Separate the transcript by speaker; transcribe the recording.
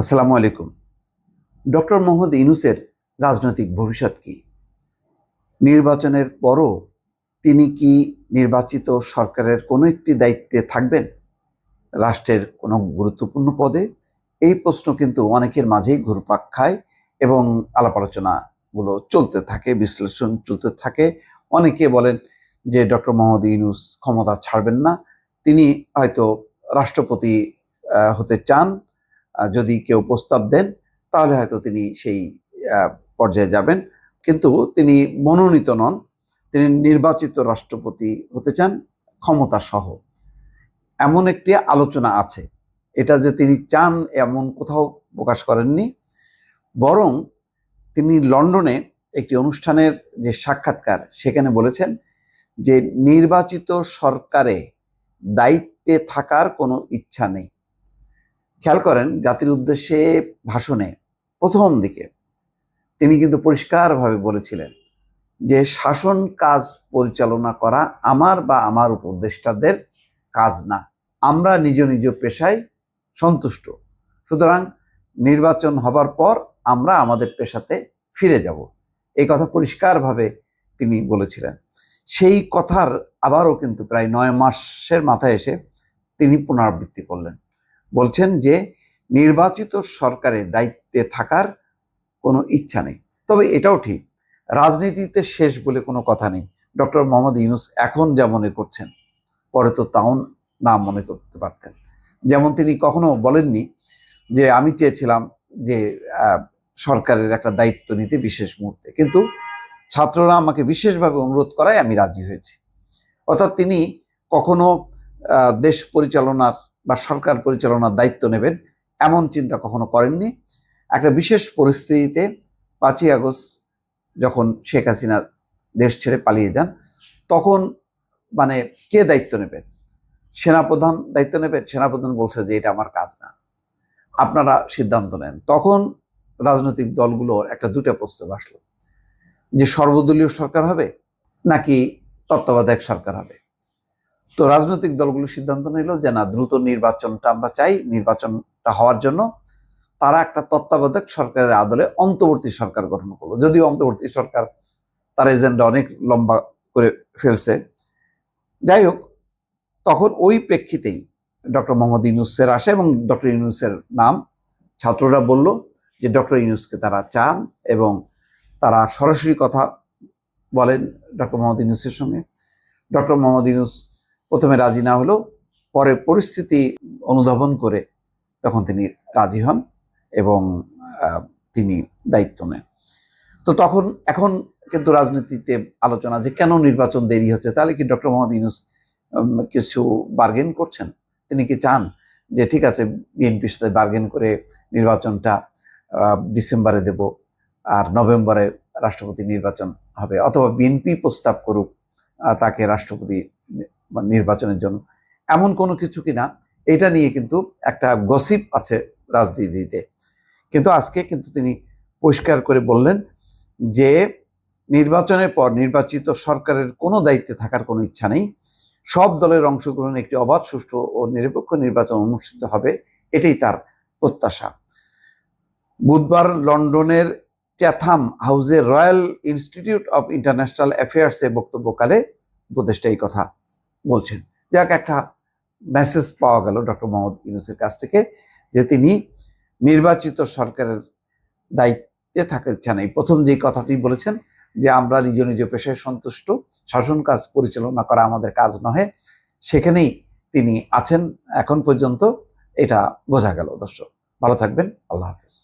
Speaker 1: আসসালামু আলাইকুম। ডক্টর মোহাম্মদ ইনুসের রাজনৈতিক ভবিষ্যৎ কি? নির্বাচনের পরও তিনি কি নির্বাচিত সরকারের কোনো একটি দায়িত্বে থাকবেন? রাষ্ট্রের কোনো গুরুত্বপূর্ণ পদে? এই প্রশ্ন কিন্তু অনেকের মাঝেই ঘুরপাক খায় এবং আলাপ আলোচনাগুলো চলতে থাকে, বিশ্লেষণ চলতে থাকে। অনেকে বলেন যে ডক্টর মোহাম্মদ ইউনুস ক্ষমতা ছাড়বেন না। তিনি হয়তো রাষ্ট্রপতি হতে চান। যদি কেউ প্রস্তাব দেন, তাহলে হয়তো তিনি সেই পর্যায়ে যাবেন। কিন্তু তিনি মনোনীত নন। তিনি নির্বাচিত রাষ্ট্রপতি হতে চান ক্ষমতা সহ। এমন একটি আলোচনা আছে। এটা যে তিনি চান এমন কোথাও প্রকাশ করেননি। বরং তিনি লন্ডনে একটি অনুষ্ঠানের যে সাক্ষাৎকার, সেখানে বলেছেন যে নির্বাচিত সরকারে দায়িত্বে থাকার কোনো ইচ্ছা নেই। খেয়াল করেন, জাতির উদ্দেশ্যে ভাষণে প্রথম দিকে তিনি কিন্তু পরিষ্কারভাবে বলেছিলেন যে শাসন কাজ পরিচালনা করা আমার বা আমার উপদেষ্টাদের কাজ না। আমরা নিজ নিজ পেশায় সন্তুষ্ট। সুতরাং নির্বাচন হবার পর আমরা আমাদের পেশাতে ফিরে যাব। এই কথা পরিষ্কারভাবে তিনি বলেছিলেন। সেই কথার আবারও কিন্তু প্রায় নয় মাসের মাথায় এসে তিনি পুনরাবৃত্তি করলেন। বলছেন যে নির্বাচিত সরকারে দায়িত্বে থাকার কোনো ইচ্ছা নেই। তবে এটাও ঠিক, রাজনীতিতে শেষ বলে কোনো কথা নেই। ডক্টর মোহাম্মদ ইউনুস এখন যা মনে করছেন, পরে তো তাও না মনে করতে পারতেন। যেমন তিনি কখনো বলেননি যে আমি চেয়েছিলাম যে সরকারের একটা দায়িত্ব নিতে বিশেষ মুহূর্তে। কিন্তু ছাত্ররা আমাকে বিশেষভাবে অনুরোধ করায় আমি রাজি হয়েছি। অর্থাৎ তিনি কখনো দেশ পরিচালনার বা সরকার পরিচালনার দায়িত্ব নেবেন, এমন চিন্তা কখনো করেননি। একটা বিশেষ পরিস্থিতিতে পাঁচই আগস্ট যখন শেখ হাসিনা দেশ ছেড়ে পালিয়ে যান, তখন মানে কে দায়িত্ব নেবেন? সেনাপ্রধান দায়িত্ব নেবেন? সেনাপ্রধান বলছে যে এটা আমার কাজ না। আপনারা সিদ্ধান্ত নেন। তখন রাজনৈতিক দলগুলোর একটা দুটা প্রস্তাব আসলো। যে সর্বদলীয় সরকার হবে নাকি তত্ত্বাবধায়ক সরকার হবে? তো রাজনৈতিক দলগুলো সিদ্ধান্ত নিল যে, না, দ্রুত নির্বাচনটা আমরা চাই। নির্বাচনটা হওয়ার জন্য তারা একটা তত্ত্বাবধায়ক সরকারের আদলে অন্তর্বর্তী সরকার গঠন করল। যদিও অন্তর্বর্তী সরকার তার এজেন্ডা অনেক লম্বা করে ফেলছে। যাই হোক, তখন ওই প্রেক্ষিতেই ডক্টর মোহাম্মদ ইউনুসের আসে এবং ডক্টর ইউনুসের নাম ছাত্ররা বলল যে, ডক্টর ইউনুসকে তারা চান এবং তারা সরাসরি কথা বলেন ডক্টর মোহাম্মদ ইউনুসের সঙ্গে। ডক্টর মোহাম্মদ ইউনুস প্রথমে রাজি না হলেও পরে পরিস্থিতি অনুধাবন করে তখন তিনি রাজি হন এবং তিনি দায়িত্ব নেন। তো তখন, এখন কিন্তু রাজনীতিতে আলোচনা যে কেন নির্বাচন দেরি হচ্ছে, তাহলে কি ডক্টর মোহাম্মদ ইউনুস কিছু বার্গেন করছেন? তিনি কি চান যে ঠিক আছে বিএনপির সাথে বার্গেন করে নির্বাচনটা ডিসেম্বরে দেব আর নভেম্বরে রাষ্ট্রপতি নির্বাচন হবে, অথবা বিএনপি প্রস্তাব করুক তাকে রাষ্ট্রপতি নির্বাচনের জন্য। এমন কোনো কিছু কিনা, এটা নিয়ে কিন্তু একটা গসিপ আছে রাজনীতিতে। কিন্তু আজকে কিন্তু তিনি পরিষ্কার করে বললেন যে, নির্বাচনের পর নির্বাচিত সরকারের কোনো দায়িত্বে থাকার কোনো ইচ্ছা নেই। সব দলের অংশগ্রহণে একটি অবাধ, সুষ্ঠু ও নিরপেক্ষ নির্বাচন অনুষ্ঠিত হবে, এটাই তার প্রত্যাশা। বুধবার লন্ডনের চ্যাথাম হাউসে রয়্যাল ইনস্টিটিউট অফ ইন্টারন্যাশনাল অ্যাফেয়ার্সে বক্তব্যকালে উপদেষ্টা এই কথা বলছেন। যাক, একটা মেসেজ পাওয়া গেল ডক্টর মোহাম্মদ ইউনুসের কাছ থেকে যে তিনি নির্বাচিত সরকারের দায়িত্বে থাকার ইচ্ছা নেই প্রথম যে কথাটি বলেছেন যে, আমরা নিজ নিজ পেশায় সন্তুষ্ট, শাসন কাজ পরিচালনা করা আমাদের কাজ নহে। সেখানেই তিনি আছেন। এখন পর্যন্ত এটা বোঝা গেল। দর্শক, ভালো থাকবেন। আল্লাহ হাফিজ।